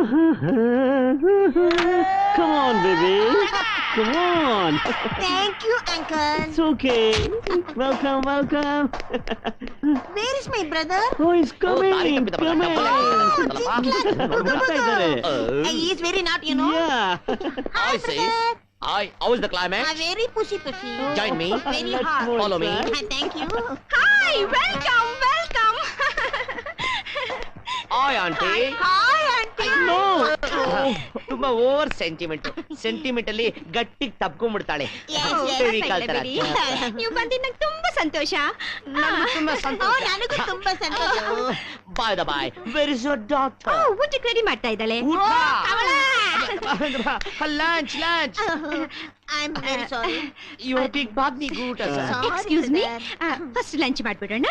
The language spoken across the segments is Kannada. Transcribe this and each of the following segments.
Come on, baby. Come on. Thank you, uncle. It's okay. Welcome, welcome. Where is my brother? Oh, he's oh, coming. Oh, coming. Oh, uh, he is very naughty, you know. Yeah. Hi, I. See. I how is the climate? Uh, very pushy pushy. Join me. Very hot. Follow me. Thank you. Hi, welcome, welcome. Hi, auntie. Hi. Hi. No. ತುಂಬಾ ಓವರ್ ಸೆಂಟಿಮೆಂಟ್ ಸೆಂಟಿಮೆಂಟ್ ಅಲ್ಲಿ ಗಟ್ಟಿಗೆ ತಪ್ಕೊಂಡ್ಬಿಡ್ತಾಳೆ ತರ. ನೀವು ಬಂದಿದ್ದು ನಂಗೆ ತುಂಬಾ ಸಂತೋಷ. ತುಂಬಾ ಓ ಸಂತೋಷ ನನಗೂ ತುಂಬಾ ಸಂತೋಷ. Boy the boy where is your doctor ಊಟಕ್ಕೆ ರೆಡಿ ಮಾಡ್ತಾ ಇದ್ದಾಳೆ. Lunch lunch I am very sorry your big ಬಾಗ್ನಿ ಗೂಟ Sorry, excuse me brother. First lunch ಮಾಡ್ಬಿಡೋಣ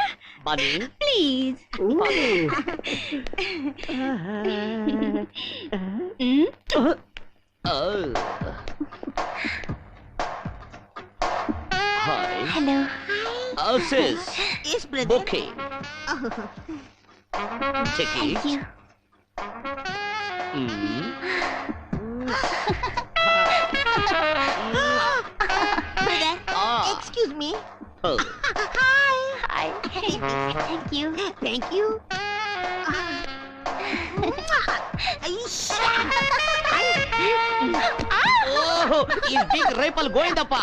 ಬನ್ನಿ please Ooh. Hi hello sis yes brother bouquet check it brother Ah. Excuse me Oh. Hi thank you thank you Oh, is big rifle going up.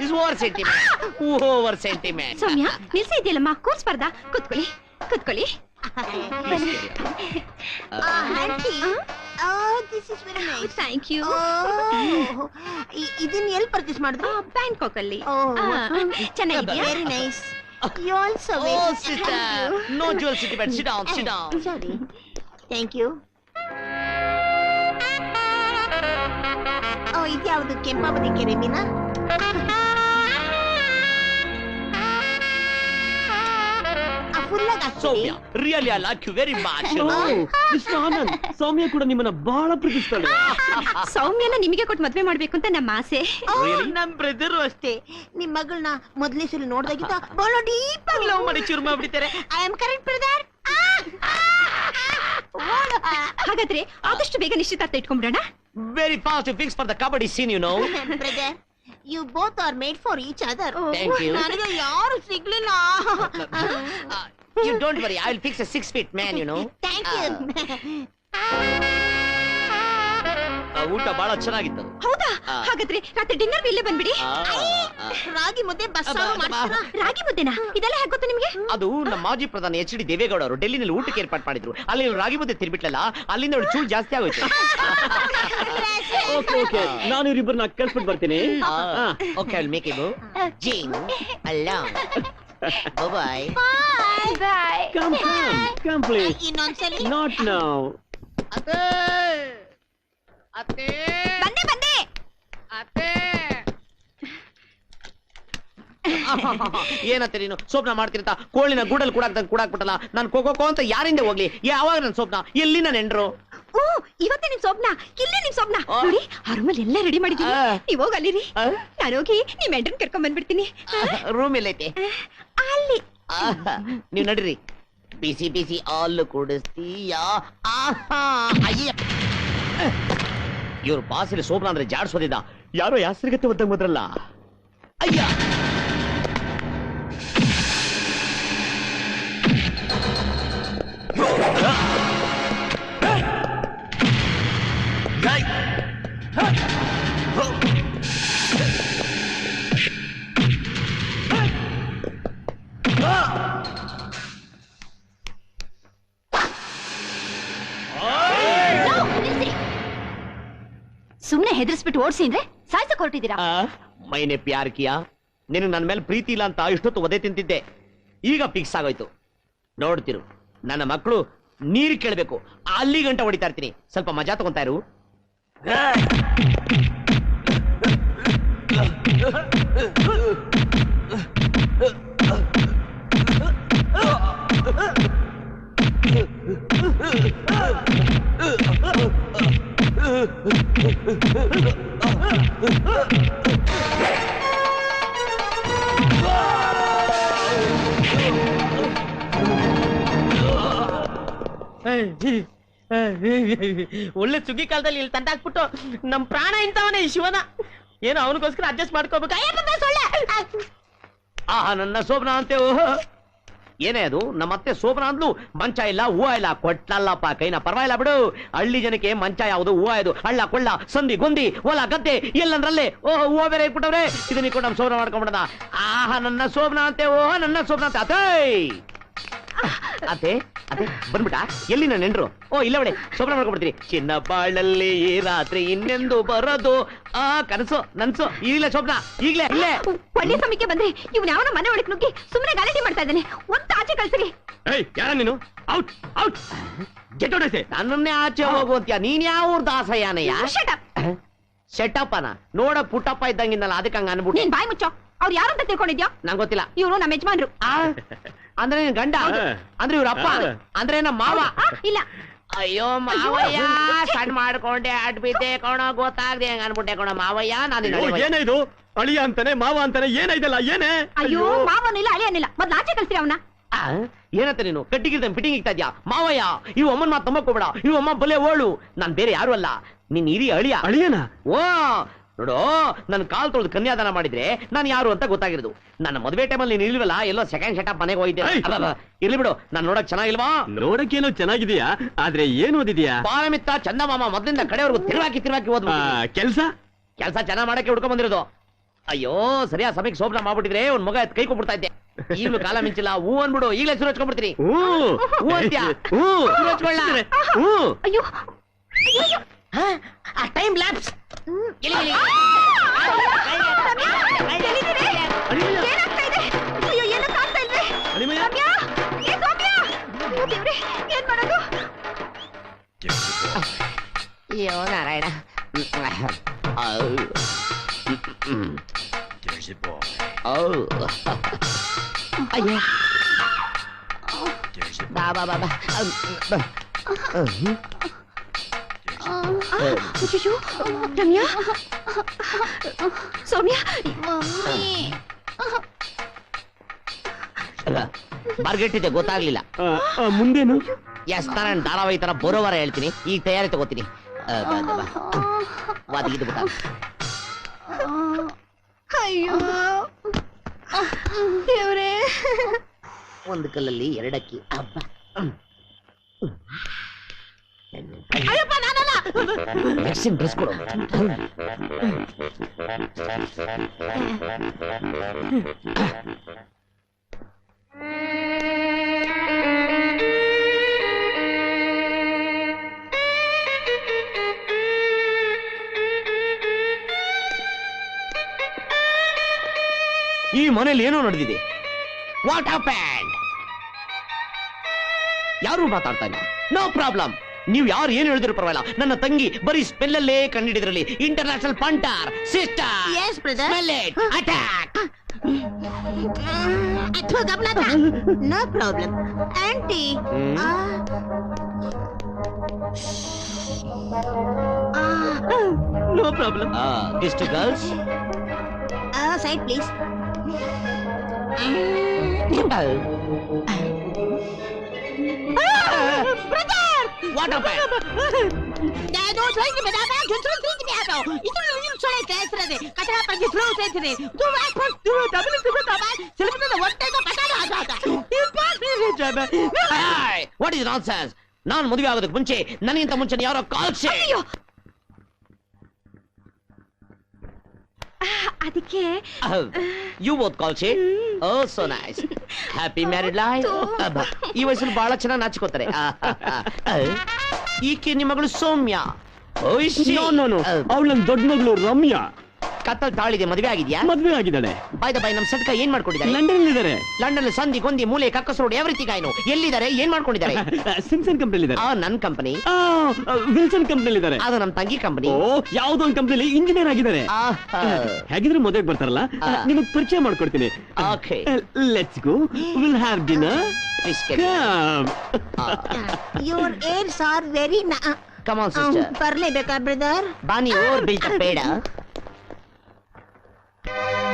is over sentiment. Over sentiment. Soumya ನಿಲ್ಸಿ ಇದೆಯಲ್ಲಮ್ಮ ಕೂರ್ಸ್ಬಾರ್ದ ಕೂತ್ಕೊಳ್ಳಿ ಕೂತ್ಕೊಳ್ಳಿ aunty this is very nice thank you ಇದನ್ನ ಎಲ್ಲಿ ಪರ್ಚೇಸ್ ಮಾಡಿದ್ರು? ಬ್ಯಾಂಕಾಕ್ ಅಲ್ಲಿ Oh. ಚೆನ್ನಾಗಿದ್ಯಾ? Very nice you also Oh, sister. No dual sentiment. Sit down, sit down. Sorry thank you oh ಇದ್ಯಾವುದು? ಕೆಂಪಾವತಿ ಕೆರೆ ಮೀನಾ? Very like you very much. You know? Oh, Mr. Anand, Soumya ಕೂಡ ನಿಮ್ಮನ್ನ ಬಹಳ ಪ್ರೀತಿಸ್ತಾಳೆ ಸೌಮ್ಯನ ನಿಮಗೆ ಕೊಟ್ಟು ಮದ್ವೆ ಮಾಡ್ಬೇಕು ಅಂತ ನಮ್ಮ ಆಸೆ? ನಮ್ ಬ್ರದರ್ ಅಷ್ಟೇ ನಿಮ್ ಮಗಳನ್ನ ಮೊದ್ಲೇ ಸಲ ನೋಡ್ದಾಗಿದ್ದ ಬಹಳ ಡೀಪ್ ಆಗಿ ಲವ್ ಮಾಡಿ ಚೂರು ಮಾಡ್ಬಿಡ್ತಾರೆ ಐ ಆಮ್ ಕರೆಂಟ್ ಬ್ರದರ್ ಹಾಗಾದ್ರೆ ಆದಷ್ಟು ಬೇಗ ನಿಶ್ಚಿತಾರ್ಥ ಇಟ್ಕೊಂಡ್ಬಿಡೋಣ very fast fix for the kabaddi scene you know know. Brother you both are made for each other. ನನಗೆ ಯಾರು ಸಿಗ್ಲಿಲ್ಲ Uh, you don't worry, I'll fix a six feet man, you know. Thank you Uh, ಊಟ ಬಹಳ ಚೆನ್ನಾಗಿತ್ತು ಹೌದಾ? ಆ. ಹಾಗಾದ್ರೆ ರಾತ್ರಿ ಡಿನ್ನರ್ ಇಲ್ಲೇ ಬಂದ್ಬಿಡಿ. ಆ, ಆ. ರಾಗಿ ಮುದ್ದೆ ಬಸ್ಸಾರು ಅಬ್ಬಾ, ಅಬ್ಬಾ. ಮಾಡ್ತೀರಾ ರಾಗಿ ಮುದ್ದೆನಾ? ಇದೆಲ್ಲ ಹೇಗೆ ಗೊತ್ತು ನಿಮ್ಗೆ? ಅದು ನಮ್ಮ ಮಾಜಿ ಪ್ರಧಾನ ಎಚ್ ಡಿ ದೇವೇಗೌಡ ಅವರು ಡೆಲ್ಲಿನಲ್ಲಿ ಊಟಕ್ಕೆ ಏರ್ಪಾಟ್ ಮಾಡಿದ್ರು. ಅಲ್ಲಿ ಇವ್ರು ರಾಗಿ ಮುದ್ದೆ ತಿರ್ಬಿಟ್ಲಲ್ಲ ಅಲ್ಲಿಂದ ಅವ್ರು ಚೂರು ಜಾಸ್ತಿ ಆಗೋಯ್ತು. ಓಕೆ ಓಕೆ ನಾನು ಇವ್ರಿಬ್ಬರನ್ನ ಕಳ್ಸ್ಬಿಟ್ಟು ಬರ್ತೀನಿ. ಓಕೆ ಐ ಮೇಕ್ ಇಟ್ ಜಿಂಗ್ ಅಲ್ಲ bye bye Come, come, come please. ಇನ್ನೊಂದ್ಸಲಿ Not now. ಅತ್ತೆ ಅತ್ತೆ ಬಂದೆ ಬಂದೆ ಅತ್ತೆ ಏನತ್ತೆ ನೀನು ಸ್ವಪ್ನ ಮಾಡ್ತೀನಿ ಅಂತ ಕೋಳಿನ ಗೂಡಲ್ಲಿ ಕೂಡಾಕ್ದಂಗ್ ಕೂಡಾಕ್ಬಿಟ್ಟಲ್ಲ. ನಾನು ಕೋಕೋ ಅಂತ ಯಾರಿಂದ ಹೋಗ್ಲಿ? ಯಾವಾಗ ನನ್ನ ಸ್ವಪ್ನ ಎಲ್ಲಿ ನನ್ನ ಹೆಂಡ್ರು? ಓ ಇವತ್ತೇ ನಿಮ್ ಸ್ವಪ್ನ ಇಲ್ಲೇ ನಿಮ್ ಸ್ವಪ್ನ ಆ. ನೋಡಿ ಆ ರೂಮಲ್ಲಿ ಎಲ್ಲ ರೆಡಿ ಮಾಡಿದೀನಿ ಆ. ನೀವ್ ಹೋಗ್ ಅಲ್ಲಿರಿ. ಆ? ನಾನು ಹೋಗಿ ನಿಮ್ ಎಂಟ್ರನ್ ಕರ್ಕೊಂಡ್ ಬಂದ್ಬಿಡ್ತೀನಿ. ರೂಮ್ ಎಲ್ಲೈತೆ. ಅಲ್ಲಿ ಆಹಾ, ನೀವ್ ನಡ್ರಿ ಬಿಸಿ ಬಿಸಿ ಹಾಲು ಕುಡಿಸ್ತೀಯಾ ಆಹಾ ಅಯ್ಯ ಇವ್ರ ಬಾಸಲ್ಲಿ ಸೋಪ್ನ ಅಂದ್ರೆ ಜಾಡ್ಸೋದಿದ್ದ ಯಾರೋ ಯಾಸ್ರಿಗತ್ತೆ ಒದ್ದಂಗ್ ಬಂದ್ರಲ್ಲ ಅಯ್ಯ ಸುಮ್ನೆ ಹೆದರ್ಸ್ಬಿಟ್ಟು ಓಡಿಸಿ ಅಂದ್ರೆ ಸಾಯ್ಸಕ್ ಹೊರಟಿದ್ದೀರಾ? ಮೈನೆ ಪ್ಯಾರ್ ಕಿಯಾ. ನಿನ್ ನನ್ನ ಮೇಲೆ ಪ್ರೀತಿ ಇಲ್ಲ ಅಂತ ಇಷ್ಟೊತ್ತು ಒದೆ ತಿಂತಿದ್ದೆ. ಈಗ ಫಿಕ್ಸ್ ಆಗೋಯ್ತು. ನೋಡ್ತಿರು ನನ್ನ ಮಕ್ಕಳು ನೀರು ಕೇಳಬೇಕು. ಅಲ್ಲಿ ಗಂಟ ಹೊಡಿತಾ ಇರ್ತೀನಿ. ಸ್ವಲ್ಪ ಮಜಾ ತಗೊಂತಾ ಇರು. ಒಳ್ಳೆ ಸುಗ್ಗಿ ಕಾಲದಲ್ಲಿ ಇಲ್ಲಿ ತಂಡ ಹಾಕ್ಬಿಟ್ಟು ನಮ್ ಪ್ರಾಣ ಇಂತವನೇ ಈ ಶಿವನ. ಏನೋ ಅವನಿಗೋಸ್ಕರ ಅಡ್ಜಸ್ಟ್ ಮಾಡ್ಕೋಬೇಕು. ಆಹಾ ನನ್ನ ಶೋಭನ ಅಂತೆ, ಓಹೋ! ಏನೇ ಅದು? ನಮ್ಮ ಅತ್ತೆ ಶೋಭನಾ ಅಂದ್ಲು, ಮಂಚ ಇಲ್ಲ, ಹೂವ ಇಲ್ಲ ಕೊಟ್ಲಲ್ಲಪ್ಪ ಕೈನ ಪರವಾಗಿಲ್ಲ ಬಿಡು. ಹಳ್ಳಿ ಜನಕ್ಕೆ ಮಂಚ ಯಾವುದು, ಹೂವ ಇದು ಹಳ್ಳ, ಕೊಳ್ಳ ಸಂಧಿ ಗೊಂದಿ, ಹೊಲ, ಗದ್ದೆ, ಎಲ್ಲಂದ್ರಲ್ಲೇ. ಓಹ್, ಹೂವ ಬೇರೆ ಇಟ್ಬಿಟ್ಟವ್ರೆ. ಇದನ್ನ ಇಟ್ಕೊಂಡು ನಮ್ಮ ಶೋಭನ ಮಾಡ್ಕೊಂಡ್ಬಿಡದ ಆಹಾ, ನನ್ನ ಶೋಭನ ಅಂತೆ, ಓಹ, ನನ್ನ ಶೋಭನಾ ಅಂತ. ಅದೇ ಅತೆ ಬಂದ್ಬಿಟ್ಟ? ಎಲ್ಲಿ ನನ್ನ ನೆಂಡ್ರು ಓ ಇಲ್ಲ ಬಿಡಿ ಶೋಭನ ಮಾಡ್ಕೊಂಡ್ಬಿಡ್ತೀನಿ ಚಿನ್ನ ಬಾಳಲ್ಲಿ ಈ ರಾತ್ರಿ ಇನ್ನೆಂದು ಬರೋದು? ಆ ಕನಸು ನನ್ಸು ಇಲ್ಲ ಸ್ವಪ್ನ ಈಗಲೇ ಇಲ್ಲೇ. ಒಳ್ಳೆ ಸಮಯಕ್ಕೆ ಬಂದ್ರೆ ಇವ್ನ ಯಾವನ ಮನೆ ಒಳಗೆ ನುಗ್ಗಿ ಸುಮ್ಮನೆ ಗಲಾಟೆ ಮಾಡ್ತಾ ಇದ್ದಾನೆ. ಒಂದ್ ಆಚೆ ಕಳ್ಸಿರಿ. ಏಯ್ ಯಾರ ನೀನು? Out out. ಗೆಟ್ ಔಟ್ ಐಸೆ ನನ್ನನ್ನೇ ಆಚೆ ಹೋಗುವಂತ್ಯ ನೀನ್ ಯಾವ ದಾಸಯ್ಯನಯ್ಯ ಶಟ್ ಅಪ್ ಶೆಟ್ಟಪ್ಪನ ನೋಡ ಪುಟ್ಟಪ್ಪ ಇದ್ದಂಗಿನ್ನಲ್ಲ ಅದಕ್ಕೆ ಹಂಗ ಅನ್ಬಿಟ್ಟು. ನೀನ್ ಬಾಯ್ ಮುಚ್ಚೋ. ಅವ್ರು ಯಾರು ಅಂತ ತಿಳ್ಕೊಂಡಿದ್ಯೋ? ನಂಗೆ ಗೊತ್ತಿಲ್ಲ. ಇವ್ರು ನಮ್ಮ ಯಜಮಾನ್ರು. ಆ, ಅಂದ್ರೆ ನಿನ್ ಗಂಡ? ಹೌದು. ಅಂದ್ರೆ ಇವ್ರ ಅಪ್ಪ? ಹೌದು. ಅಂದ್ರೆ ನಮ್ಮ ಮಾವ? ಆ, ಇಲ್ಲ. ಅಯ್ಯೋ ಮಾವಯ್ಯ ಸಣ್ಣ ಮಾಡ್ಕೊಂಡೆ ಅಡ್ ಬಿದ್ದೆ ಕಣೋ ಗೊತ್ತಾಗ್ದೆ ಹೆಂಗ್ ಅನ್ಬಿಟ್ಟೆ ಕಣೋ ಮಾವಯ್ಯ ನಾನು. ಏನೇ ಇದು ಅಳಿಯ ಅಂತಾನೆ ಮಾವ ಅಂತಾನೆ ಏನಾಯ್ತಲ್ಲ ಏನೇ? ಅಯ್ಯೋ ಮಾವನಿಲ್ಲ ಅಳಿಯನಿಲ್ಲ. ಮೊದ್ಲು ಆಚೆ ಕಳ್ಸಿರಿ ಅವನ. ಆ, ಏನಂತ ನೀನು? ಕಟ್ಟಿಗಿರ್ದ ಫಿಟ್ಟಿಂಗ್ ಇಕ್ತಾ ಇದ್ಯಾ? ಮಾವಯ್ಯ ಇವ್ ಅಮ್ಮನ್ ಮಾತು ನಂಬಕ್ ಇವ್ ಅಮ್ಮ ಬಲೆ ಓಳು. ನಾನ್ ಬೇರೆ ಯಾರು ಅಲ್ಲ. ನಿನ್ ಹಿರಿಯ ಅಳಿಯ. ಅಳಿಯನ? ಓ ನೋಡು ನನ್ನ ಕಾಲ್ ತೊಳೆದು ಕನ್ಯಾದಾನ ಮಾಡಿದ್ರೆ ನಾನು ಯಾರು ಅಂತ ಗೊತ್ತಾಗಿರೋದು. ನನ್ನ ಮದುವೆ ಟೈಮಲ್ಲಿ ನೀನು ಇಲ್ವಲ್ಲ ಎಲ್ಲೋ ಸೆಕೆಂಡ್ ಸೆಟಪ್ ಮನೆಗೆ ಹೋಗಿದ್ದೆ! ಅಬ್ಬಬ್ಬ, ಇರ್ಲಿ ಬಿಡು ನಾನು ನೋಡಕ್ ಚೆನ್ನಾಗಿಲ್ವಾ? ನೋಡಕ್ಕೇನೋ ಚೆನ್ನಾಗಿದೆಯಾ? ಆದ್ರೆ ಏನ್ ಓದಿದ್ಯಾ? ಪಾರಮಿತ್ತ ಚಂದಮಾಮ ಮೊದಲಿಂದ ಕಡೆವರೆಗೂ ತಿರುವಾಕಿ ತಿರುವಾಕಿ ಹೋದ್ ಕೆಲ್ಸ? ಕೆಲಸ ಚೆನ್ನಾಗ್ ಮಾಡಕ್ಕೆ ಹುಡ್ಕೊಂಡ್ ಬಂದಿರೋದು. ಅಯ್ಯೋ ಸರಿಯಾ ಸಮಯಕ್ಕೆ ಸೋಪ್ನ ಮಾಡ್ಬಿಟ್ಟಿದ್ರೆ ಒಂದ್ ಮಗ ಎತ್ತ್ ಕೈ ಕೊಟ್ಬಿಡ್ತಾ ಇದ್ದೆ. ಈಗಲೂ ಕಾಲ ಮಿಂಚಿಲ್ಲ. ಹೂ ಅನ್ಬಿಡು ಈಗಲೇ ಹೆಸರು ಹಚ್ಕೊಂಡ್ಬಿಡ್ತೀನಿ. ಹ್ಞೂ ಹೂ ಅಂತ್ಯಾ? ಹೂ! ಹೂ ಹಚ್ಕೊಳ್ಳ? ಹ್ಞೂ ಅಯ್ಯೋ ಅಯ್ಯೋ, ಅಯ್ಯೋ. ಆ ಟೈಮ್ ಲ್ಯಾಪ್ಸ್? ಅಯ್ಯೋ, ನಾರಾಯಣ. ಅಯ್ಯೋ ಬಾ ಬಾ ಬಾ ಬಾ. ಅಯ್ಯೋ, ರಮ್ಯಾ? ಸೌಮ್ಯ? ಅಲ್ಲ, ಬರ್ಗೆಟ್ಟಿದೆ ಗೊತ್ತಾಗ್ಲಿಲ್ಲ. ಮುಂದೇನು? ಎಸ್ ತರ ಧಾರಾವಾಹಿ ತರ ಬರೋವರ ಹೇಳ್ತೀನಿ. ಈಗ ತಯಾರಿ ತಗೋತೀನಿ. ವಾದಿಗಿದ್ದು ಬಿಟ್ಟ ಅಯ್ಯೋ. ದೇವ್ರೇ. ಒಂದು ಕಲ್ಲಲ್ಲಿ ಎರಡಕ್ಕಿ. ಹಬ್ಬ ಮೆಕ್ಸಿನ್ ಡ್ರೆಸ್ ಕೊಡು ಈ ಮನೇಲಿ ಏನೋ ನಡೆದಿದೆ ವಾಟ್ ಹ್ಯಾಪೆಂಡ್ ಯಾರು ಮಾತಾಡ್ತಾ ಇಲ್ಲ ನೋ ಪ್ರಾಬ್ಲಮ್ ನೀವು ಯಾರು ಏನು ಹೇಳಿದ್ರು ಪರವಾಗಿಲ್ಲ. ನನ್ನ ತಂಗಿ ಬರೀ ಸ್ಮೆಲ್ಲಲ್ಲೇ ಕಂಡಿಡಿದ್ರಲ್ಲಿ. International ಪಂಟಾರ್ sister Yes, brother. Smell it attack ಅಥವಾ ಗಮನದ no problem aunty hmm. No problem this two girls side please what happened ನಾನು ಟ್ರೈನ್ ಮೇಲೆ ನಾನು ಟ್ರೈನ್ ಟ್ರೈನ್ ಮೇಲೆ ಆಟೋ ಇದು ನೀವು ಸೊಳೆ ಕೇಳ್ತಿರೋದೆ ಕಥೆ ಪಂಜಿ ಫ್ಲೋ ಸೇರ್ತೀನಿ ತು ವಾಪಸ್ ತು ಡಬಲ್ ತು ಡಬಲ್ ಸಿಲಿಂಡರ್ ಒಟ್ಟೆಗೆ ಪಟಾಡ ಆಟ ವಾಟ್ ಇಸ್ ನಾನ್ಸೆನ್ಸ್ ನಾನು ಮದುವೆ ಆಗೋದಕ್ಕೆ ಮುಂಚೆ ನನಗಿಂತ ಮುಂಚೆ ಯಾರೋ ಕಾಲ್ಸೆ ಅಯ್ಯೋ ಆ, ಅದಕ್ಕೆ? ಯು ಬೋತ್ ಕಾಲ್ಸೆ ಓ so nice happy married life ಈ ವಯಸ್ಸಲ್ಲಿ ಬಹಳ ಚೆನ್ನಾಗಿ ನಾಚಿಕೋತಾರೆ. ಈಕೆ ನಿಮ್ಮ ಮಗಳು ಸೌಮ್ಯ. ಅವಳ ನನ್ನ ದೊಡ್ಡ ಮಗಳು ರಮ್ಯಾ. ಕತ್ತಲ್ ತಾಳಿದೆ ಮದುವೆ ಆಗಿದ್ಯಾ? ಮದ್ವೆ ಆಗಿದ್ದಾಳೆ. ಬಾಯ್ದ ಬಾಯ್ ನಮ್ ಸಡ್ಕ ಏನ್ ಮಾಡ್ಕೊಂಡಿದ್ದಾರೆ? ಲಂಡನ್ ಇದ್ದಾರೆ ಲಂಡನ್ ಅಲ್ಲಿ ಸಂಧಿ ಕೊಂದಿ ಮೂಲೆ ಕಕ್ಕಸ್ ರೋಡ್ ಎವ್ರಿಥಿಂಗ್ ಆಯ್ನು ಎಲ್ಲಿದ್ದಾರೆ? ಏನ್ ಮಾಡ್ಕೊಂಡಿದ್ದಾರೆ? ಸಿಮ್ಸನ್ ಕಂಪ್ನಿಲಿ ಇದ್ದಾರೆ ಆ ನನ್ ಕಂಪನಿ. ವಿಲ್ಸನ್ ಕಂಪ್ನಿಲಿ ಇದ್ದಾರೆ ಅದು ನಮ್ ತಂಗಿ ಕಂಪನಿ. ಓ ಯಾವ್ದೋ ಒಂದ್ ಕಂಪ್ನಿಲಿ ಇಂಜಿನಿಯರ್ ಆಗಿದ್ದಾರೆ. ಹೇಗಿದ್ರೆ ಮದುವೆ ಬರ್ತಾರಲ್ಲ? ನಿಮಗೆ ಪರಿಚಯ ಮಾಡ್ಕೊಡ್ತೀನಿ. Okay let's go will have dinner your airs are very come on sister ಬರ್ಲೇಬೇಕಾ brother ಬಾನಿ ಓರ್ ಬಿಲ್ಟ್ ಬೇಡ. Thank you.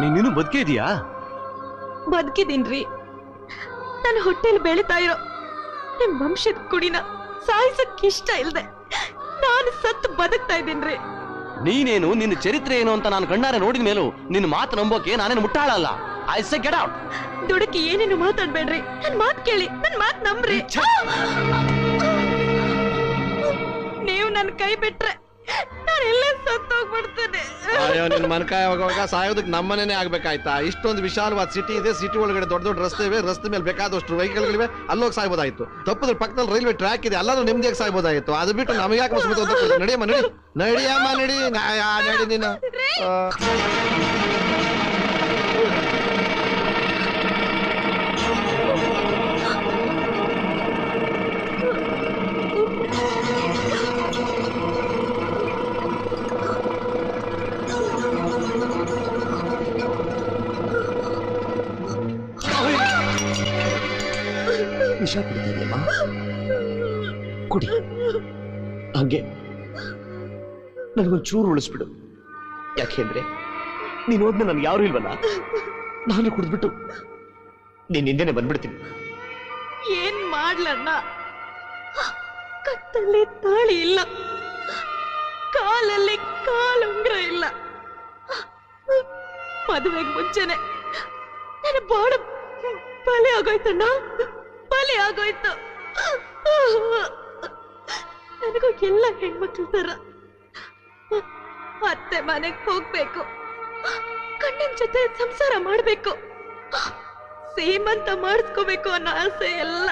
ನೀನ್ ಬದುಕೇ ಇದೀಯಾ? ಬದುಕಿದೀನ್ರಿ ನನ್ನ ಹೊಟ್ಟೆಲಿ ಬೆಳೀತಾ ಇರೋ ನಿಮ್ ವಂಶದ ಕುಡಿನ ಸಾಯಿಸಕ್ ಇಷ್ಟ ಇಲ್ದೆ ನಾನು ಸತ್ತು ಬದುಕ್ತಾ ಇದ್ದೀನ್ರಿ. ನೀನೇನು ನಿನ್ನ ಚರಿತ್ರೆ ಏನು ಅಂತ ನಾನು ಕಣ್ಣಾರೆ ನೋಡಿದ ಮೇಲೂ ನಿನ್ನ ಮಾತು ನಂಬೋಕೆ ನಾನೇನು ಮುಟ್ಟಾಳಲ್ಲ? ಐ ಸೆ ಗೆಟ್ ಔಟ್ ದುಡುಕಿ ಏನೇನು ಮಾತಾಡ್ಬೇಡ್ರಿ ನನ್ ಮಾತು ಕೇಳಿ ನನ್ ಮಾತು ನಂಬ್ರಿ. ನೀವು ನನ್ ಕೈ ಬಿಟ್ರೆ ಅಯ್ಯೋ ನಿನ್ ಮನ್ಕಾಯ ಹೋಗುವಾಗ ಸಾಯೋದಕ್ಕೆ ನಮ್ಮನೇನೆ ಆಗ್ಬೇಕಾಯ್ತಾ? ಇಷ್ಟೊಂದು ವಿಶಾಲವಾದ ಸಿಟಿ ಇದೆ ಸಿಟಿ ಒಳಗಡೆ ದೊಡ್ಡ ದೊಡ್ಡ ರಸ್ತೆ ಇವೆ ರಸ್ತೆ ಮೇಲೆ ಬೇಕಾದಷ್ಟು ವೆಹಿಕಲ್ಗಳಿವೆ ಅಲ್ಲೋಗಿ ಸಾಯ್ಬೋದಾಯ್ತು. ತಪ್ಪದ್ರ ಪಕ್ಕದಲ್ಲಿ ರೈಲ್ವೆ ಟ್ರ್ಯಾಕ್ ಇದೆ ಅಲ್ಲಾದ್ರೂ ನೆಮ್ಮದಿಯಾಗಿ ಸಾಯ್ಬೋದಾಯ್ತು. ಅದು ಬಿಟ್ಟು ನಮಗೆ ಯಾಕೆ ನಡೆಯಮ್ಮ ನಡಿ. ನಡಿಯಮ್ಮ ನಡಿ. ನಡಿ ನೀನು. ವಿಷ ಕುಡಿದಿದೆಯಮ್ಮ ಕುಡಿ. ಹಂಗೆ. ನನಗೊಂದು ಚೂರು ಉಳಿಸ್ಬಿಡು. ಯಾಕೆಂದ್ರೆ ನೀನು ಹೋದ್ಮೇಲೆ ನನ್ಗೆ ಯಾರು ಇಲ್ವಲ್ಲ? ನಾನು ಕುಡಿದ್ಬಿಟ್ಟು ನೀನ್ ಹಿಂದೆನೆ ಬಂದ್ಬಿಡ್ತೀನಿ. ಏನ್ ಮಾಡ್ಲಣ್ಣ? ಕತ್ತಲ್ಲಿ ತಾಳಿ ಇಲ್ಲ. ಕಾಲಲ್ಲಿ ಕಾಲುಂಗ್ರ ಇಲ್ಲ. ಮದುವೆಗೆ ಮುಂಚೆನೆ. ನನ್ನ ಬಾಳ ಬಲೆ ಆಗೋಯ್ತಣ್ಣ. ಬಲಿ ಆಗೋಯ್ತು. ನನಗೂ ಎಲ್ಲ ಹೆಣ್ಮಕ್ಳು ತರ ಅತ್ತೆ ಮನೆಗ್ ಹೋಗ್ಬೇಕು. ಕಣ್ಣಿನ ಜೊತೆ ಸಂಸಾರ ಮಾಡ್ಬೇಕು. ಸೀಮಂತ ಮಾಡಿಸ್ಕೋಬೇಕು ಅನ್ನೋ ಆಸೆ ಎಲ್ಲ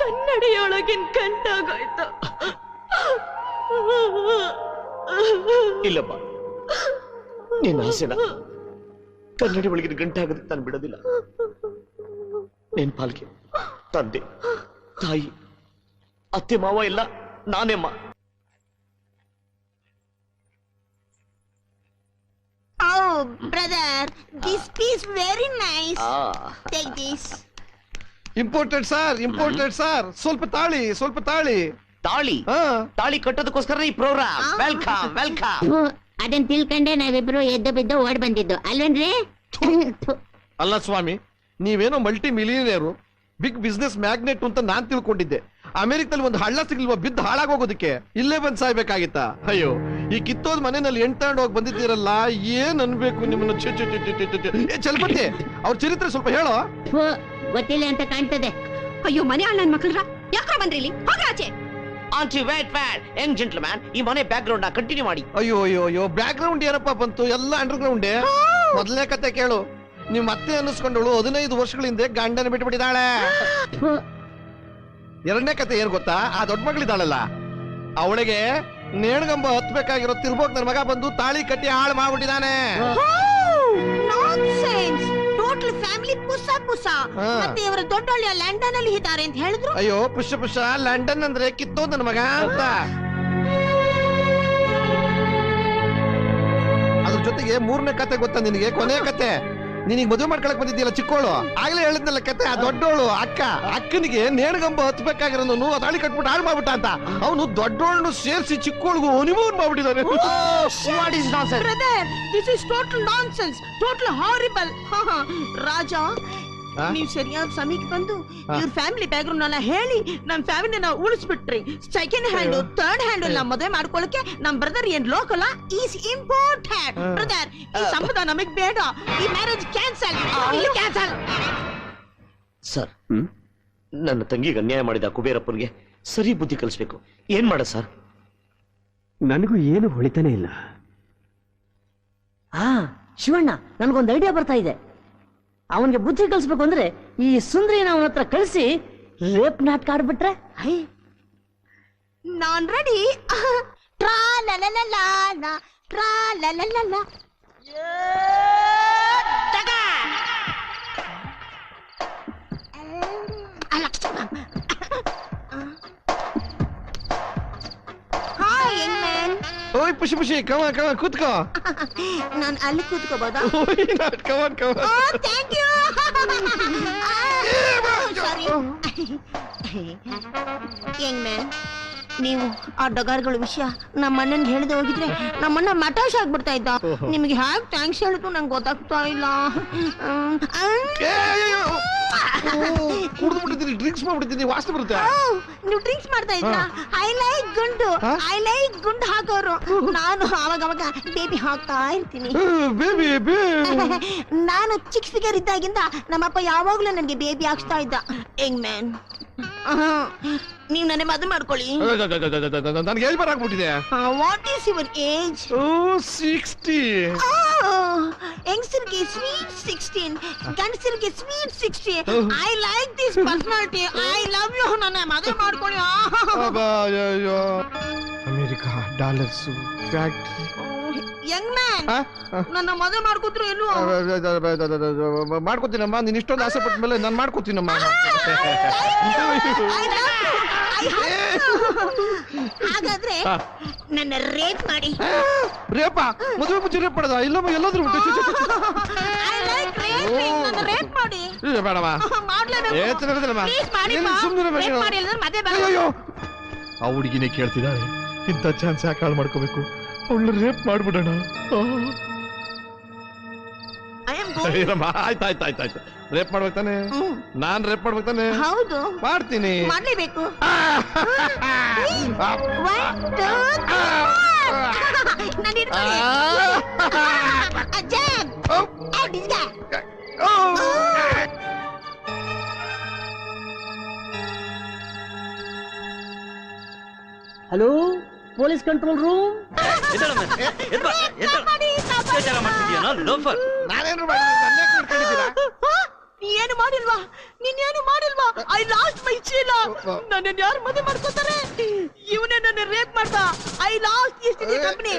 ಕನ್ನಡಿಯೊಳಗಿನ ಕಂಟಾಗೋಯ್ತು ಇಲ್ಲಪ್ಪ, ನಿನ್ನ ಆಸೆನ ಕನ್ನಡಿ ಒಳಗಿನ ಗಂಟೆ ತಾನು ಬಿಡೋದಿಲ್ಲ. ನಿನ್ ಪಾಲ್ಗೆ. ತಂದೆ. ತಾಯಿ ಅತ್ತೆ ಮಾವ ಇಲ್ಲ ನಾನೇಮ್ಮ. Oh, brother, this piece very nice. ಆ Take this. Imported sir imported sir ಸ್ವಲ್ಪ ತಾಳಿ ಸ್ವಲ್ಪ ತಾಳಿ. ತಾಳಿ? ಹಾ. ತಾಳಿ ಕಟ್ಟೋದಕ್ಕೋಸ್ಕರ ಈ ಪ್ರೋಗ್ರಾಮ್ ವೆಲ್ಕಮ್ ವೆಲ್ಕಮ್ ಅದನ್ನ ತಿಳ್ಕೊಂಡೆ ನಾವಿಬ್ರು ಎದ್ದು ಬಿದ್ದು ಓಡ್ ಬಂದಿದ್ದು. ಅಲ್ವೇನ್ರಿ? ಅಲ್ಲ ಸ್ವಾಮಿ ನೀವೇನೋ multi millionaire big business magnate ಅಂತ ನಾನ್ ತಿಳ್ಕೊಂಡಿದ್ದೆ. ಅಮೆರಿಕದಲ್ಲಿ ಒಂದು ಹಳ್ಳ ಸಿಗ್ಲಿಲ್ವಾ ಬಿದ್ದು ಹಾಳಾಗೋಗೋದಕ್ಕೆ? ಇಲ್ಲೇ ಬಂದ್ ಸಾಯ್ಬೇಕಾಗಿತ್ತಾ? ಅಯ್ಯೋ ಈ ಕಿತ್ತೋದ್ ಮನೆಯಲ್ಲಿ ಎಂಟಾಂಡ್ ಹೋಗಿ ಬಂದಿದ್ದೀರಲ್ಲ ಏನ್ ಅನ್ಬೇಕು ನಿಮ್ಮನ್ನ? ಛೆ, ಛೆ, ಛೆ, ಛೆ, ಛೆ, ಛೆ, ಛೆ. ಏ ಚಲಪತಿ ಅವ್ರ ಚರಿತ್ರೆ ಸ್ವಲ್ಪ ಹೇಳೋ? ಗೊತ್ತಿಲ್ಲ ಅಂತ ಕಾಣ್ತದೆ. ಅಯ್ಯೋ ಮನೆ ಅಣ್ಣನ ಮಕ್ಕಳ್ರ ಯಾಕ್ರ ಬಂದ್ರಿ ಇಲ್ಲಿ? ಹೋಗ್ರ ಆಚೆ. Aunty wait wait young gentleman ಈ ಮನೆ ಬ್ಯಾಕ್ ಗ್ರೌಂಡ್ನ ಕಂಟಿನ್ಯೂ ಮಾಡಿ. ಅಯ್ಯೋ ಅಯ್ಯೋ ಅಯ್ಯೋ ಬ್ಯಾಕ್ ಗ್ರೌಂಡ್ ಏನಪ್ಪಾ ಬಂತು? ಎಲ್ಲ ಅಂಡರ್ ಗ್ರೌಂಡ್ ಮೊದಲನೇ ಕತೆ ಕೇಳು. ನಿಮ್ ಅತ್ತೆ ಅನ್ನಿಸ್ಕೊಂಡವಳು ಹದಿನೈದು ವರ್ಷಗಳ ಹಿಂದೆ ಗಂಡನ ಬಿಟ್ಬಿಟ್ಟಿದ್ದಾಳೆ ಎರಡನೇ ಕತೆ ಏನ್ ಗೊತ್ತಾ? ಆ ದೊಡ್ಡ ಮಗಳಿದ್ದಾಳಲ್ಲ. ಅವಳಿಗೆ ನೇಣಗಂಬ ಹತ್ಬೇಕಾಗಿರೋ ತಿರ್ಬೋಕ್ ನನ್ ಮಗ ಬಂದು ತಾಳಿ ಕಟ್ಟಿ ಹಾಳು ಮಾಡ್ಬಿಟ್ಟಿದ್ದಾನೆ. ಫ್ಯಾಮಿಲಿ ಪುಸ ಪುಸ. ಹಾ. ಮತ್ತೆ ಇವರ ದೊಡ್ಡಳ್ಳಿಯ ಲಂಡನ್ ಅಲ್ಲಿ ಇದ್ದಾರೆ ಅಂತ ಹೇಳಿದ್ರು? ಅಯ್ಯೋ ಪುಷ್ಪ ಪುಷ್ಪ ಲಂಡನ್ ಅಂದ್ರೆ ಕಿತ್ತೋ ನನ್ನ ಮಗ ಅಂತ. ಅದ್ರ ಜೊತೆಗೆ ಮೂರನೇ ಕತೆ ಗೊತ್ತಾ ನಿನಗೆ? ಕೊನೆ ಕತೆ. ನಿನಗೆ ಮದುವೆ ಮಾಡ್ಕೊಳಕ್ ಬಂದಿದ್ದೀಯಲ್ಲ ಚಿಕ್ಕೋಳು? ಆಗ್ಲೇ ಹೇಳಿದ್ನಲ್ಲ ಕತೆ ಆ ದೊಡ್ಡೋಳು ಅಕ್ಕ. ಅಕ್ಕನಿಗೆ ನೇಣಗಂಬ ಹತ್ಬೇಕಾಗಿರೋನು ತಾಳಿ ಕಟ್ಬಿಟ್ಟು ಹಾಳು ಮಾಡ್ಬಿಟ್ಟ ಅಂತ. ಅವನು ದೊಡ್ಡೋಳನ್ನು ಸೇರಿಸಿ ಚಿಕ್ಕೋಳ್ಗೂ honeymoon ಮಾಡ್ಬಿಟ್ಟಿದ್ದಾನೆ what is nonsense brother this is total nonsense total horrible Raja? ನೀವು ಸರಿಯಾದ ಸಮಯಕ್ಕೆ ಬಂದು ಇವ್ರ ಫ್ಯಾಮಿಲಿ ಬ್ಯಾಕ್ಗ್ರೌಂಡ್ ಎಲ್ಲ ಹೇಳಿ ನಮ್ ಫ್ಯಾಮಿಲಿನ ಉಳಿಸ್ಬಿಟ್ರಿ. ಸೆಕೆಂಡ್ ಹ್ಯಾಂಡ್ ಥರ್ಡ್ ಹ್ಯಾಂಡ್ ಎಲ್ಲ ಮದುವೆ ಮಾಡ್ಕೊಳಕ್ಕೆ ನಮ್ ಬ್ರದರ್ ಏನ್ ಲೋಕಲ್ ಈಸ್ ಇಂಪಾರ್ಟೆಂಟ್ ಬ್ರದರ್ ಈ ಸಂಬಂಧ ನಮಗ್ ಬೇಡ. ಈ ಮ್ಯಾರೇಜ್ ಕ್ಯಾನ್ಸಲ್ ಕ್ಯಾನ್ಸಲ್ ಸರ್ ನನ್ನ ತಂಗಿಗೆ ಅನ್ಯಾಯ ಮಾಡಿದ ಕುಬೇರಪ್ಪನಿಗೆ ಸರಿ ಬುದ್ಧಿ ಕಲಿಸ್ಬೇಕು. ಏನ್ ಮಾಡ ಸರ್? ನನಗೂ ಏನು ಹೊಳಿತಾನೆ ಇಲ್ಲ. ಆ ಶಿವಣ್ಣ ನನಗೊಂದು ಐಡಿಯಾ ಬರ್ತಾ ಇದೆ. ಅವನಿಗೆ ಬುದ್ಧಿ ಕಲಿಸ್ಬೇಕು ಅಂದ್ರೆ ಈ ಸುಂದರಿನ ಅವನ ಹತ್ರ ಕಳಿಸಿ ರೇಪ್ ನಾಟಕ ಆಡ್ಬಿಟ್ರೆ? ನಾನ್ ರೆಡಿ ಟ್ರಾ ಲಲಲಲ ಟ್ರಾ ಲಲಲಲ ಓಯ್ ಪುಷಿ ಪುಷಿ ಕಮ ಕಮ ಕೂತ್ಕೋ. ನಾನು ಅಲ್ಲಿ ಕೂತ್ಕೋಬೋದಾ? Come on come on oh thank you young man ನೀವು ಆ ಡಗಾರ್ಗಳ ವಿಷಯ ನಮ್ಮ ಅಣ್ಣನಿಗೆ ಹೇಳಿದೆ ಹೋಗಿದ್ರೆ ನಮ್ಮಣ್ಣ ಮಟಾಶ್ ಆಗ್ಬಿಡ್ತಾ ಇದ್ದ. ನಿಮ್ಗೆ ಹ್ಯಾಕ್ ಥ್ಯಾಂಕ್ಸ್ ಹೇಳಿದ್ರು ನಂಗೆ ಗೊತ್ತಾಗ್ತಾ ಇಲ್ಲ. ಕುಡಿದು ಬಿಟ್ಟಿದ್ದೀನಿ. ಡ್ರಿಂಕ್ಸ್ ಮಾಡ್ಬಿಟ್ಟಿದ್ದೀನಿ. ವಾಸನೆ ಬರುತ್ತೆ. ನೀವು ಡ್ರಿಂಕ್ಸ್ ಮಾಡ್ತಾ ಇದ್ರ ಐ ಲೈಕ್ ಗುಂಡು. ಐ ಲೈಕ್ ಗುಂಡು ಹಾಕೋರು. ನಾನು ಅವಾಗ ಅವಾಗ ಬೇಬಿ ಹಾಕ್ತಾ ಇರ್ತೀನಿ. ಬೇಬಿ ನಾನು ಚಿಕ್ಕ ಫಿಗರ್ ಇದ್ದಾಗಿಂದ ನಮ್ಮಪ್ಪ ಯಾವಾಗ್ಲೂ ನನಗೆ ಬೇಬಿ ಹಾಕ್ಸ್ತಾ ಇದ್ದ. ಹೆಂಗ್ ಮ್ಯಾನ್ ನೀವು ನನ್ನ ಮದುವೆ ಮಾಡ್ಕೊಳ್ಳಿ. ನನಗೆ age ಬರಾಕ್ಬಿಟ್ಟಿದೆ what is your age oh sixty ಯಂಗ್ಸ್ಟರ್ಗೆ sweet sixteen ಗಂಡಸರಿಗೆ sweet sixty I like this personality I love you ನನ್ನ ಮದುವೆ ಮಾಡ್ಕೊಳ್ಳಿ. America dollars factory young man. ನನ್ನ ಮದುವೆ ಮಾಡ್ಕೊದ್ರು ಏನು ಮಾಡ್ಕೊತೀನಮ್ಮ. ನೀನ್ ಇಷ್ಟೊಂದು ಆಸೆ ಪಟ್ಟ ಮೇಲೆ ನಾನು ಮಾಡ್ಕೋತೀನಮ್ಮ. ಹಾಗಾದ್ರೆ ನನ್ನ ರೇಪ್ ಮಾಡಿ. ರೇಪ? ಮದುವೆ ಮುಂಚೆ ರೇಪ್ ಮಾಡೋದ? ಇಲ್ಲಮ್ಮ ಎಲ್ಲಾದ್ರೂ ಉಂಟು ಚು, ಚು, ಚು, ಚು. ಐ ಲೈಕ್ ರೇಪಿಂಗ್ ನನ್ನ ರೇಪ್ ಮಾಡಿ. ಇಲ್ಲ ಬೇಡಮ್ಮ. ಮಾಡ್ಲೇಬೇಕು. ಏ, ಚೆನ್ನಾಗಿರೋದಿಲ್ಲಮ್ಮ. ಪ್ಲೀಸ್ ಮಾಡಿ ಏನು ಸುಮ್ನಿರು ಬೇಡ. ರೇಪ್ ಮಾಡಿ ಇಲ್ಲದ್ರೆ ಮದುವೆ ಬೇಡ ಅಯ್ಯೋ ಆ ಹುಡುಗಿನೇ ಕೇಳ್ತಿದ್ದಾಳೆ. ಇಂಥ ಚಾನ್ಸ್ ಯಾಕೆ ಹಾಳು ಮಾಡ್ಕೋಬೇಕು? ಅವಳು ರೇಪ್ ಮಾಡ್ಬಿಡೋಣ. ಆಯ್ತು ಆಯ್ತು ಆಯ್ತು ಆಯ್ತು. ರೇಪ್ ಮಾಡ್ಬೇಕು ತಾನೆ? ನಾನ್ ರೇಪ್ ಮಾಡ್ಬೇಕು ತಾನೆ? ಹೌದು. ಮಾಡ್ತೀನಿ. ಮಾಡ್ಲೇಬೇಕು. ಬೇಕು ನಾನು ಏ ಬಿಸ್ಗ ಹಲೋ ಪೊಲೀಸ್ ಕಂಟ್ರೋಲ್ ರೂಮ್? ಮಾಡಿ ಲೋಫರ್. ನಾನೇನು ಕೂತ್ಕೊಂಡಿದ್ದೀರಾ? ಏನು ಮಾಡಿಲ್ವಾ ನೀನೇನು ಮಾಡಿಲ್ವಾ ಐ ಲಾಸ್ಟ್ ಮೈ ಚೀಲ ನನ್ನನ್ನ ಯಾರು ಮದುವೆ ಮಾಡ್ಕೋತಾರೆ ಇವನೇ ನನ್ನ ರೇಪ್ ಮಾಡ್ದ ಐ ಲಾಸ್ಟ್ ಕಂಪನಿ